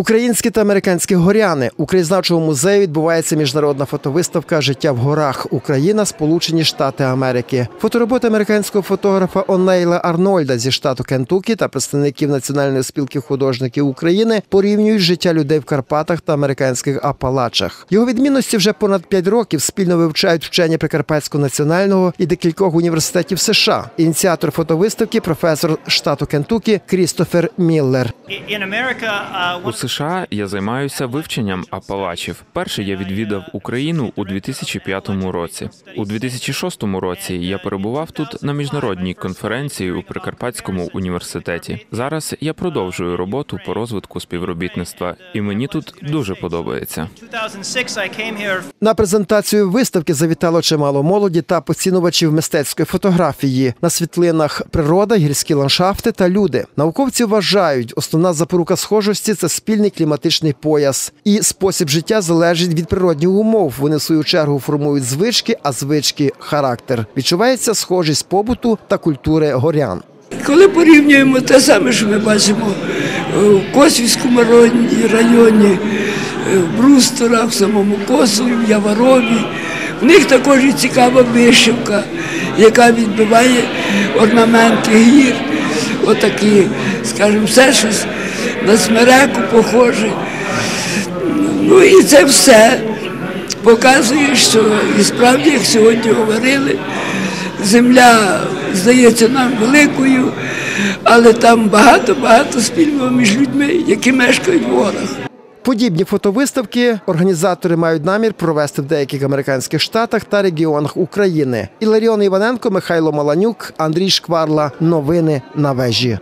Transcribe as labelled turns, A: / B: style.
A: Українські та американські горяни у краєзнавчому музеї відбувається міжнародна фотовиставка Життя в горах Україна, Сполучені Штати Америки. Фотороботи американського фотографа Онейла Арнольда зі штату Кентукі та представників Національної спілки художників України порівнюють життя людей в Карпатах та американських Апалачах. Його відмінності вже понад п'ять років спільно вивчають вчені Прикарпатського національного і декількох університетів США. Ініціатор фотовиставки, професор штату Кентукі Крістофер Міллер.
B: У США я займаюся вивченням апалачів. Перше я відвідав Україну у 2005 році. У 2006 році я перебував тут на міжнародній конференції у Прикарпатському університеті. Зараз я продовжую роботу по розвитку співробітництва, і мені тут дуже подобається.
C: 2006, I
A: На презентацію виставки завітало чимало молоді та поцінувачів мистецької фотографії. На світлинах природа, гірські ландшафти та люди. Науковці вважають, основна запорука схожості це спільний кліматичний пояс. І спосіб життя залежить від природних умов. Вони в свою чергу формують звички, а звички характер. Відчувається схожість побуту та культури горян.
D: Коли порівнюємо те саме, що ми бачимо е, в Косівському районі, е, в Брусторах, в самому Косові, в Яворові, в них також і цікава вишивка, яка відбиває орнаменти гір, отакі, скажімо, все щось на смереку похоже. Ну і це все показує, що і справді, як сьогодні говорили, земля здається нам великою, але там багато-багато спільного між людьми, які мешкають в горах.
A: Подібні фотовиставки організатори мають намір провести в деяких американських штатах та регіонах України. Іларіон Іваненко, Михайло Маланюк, Андрій Шкварла. Новини на вежі.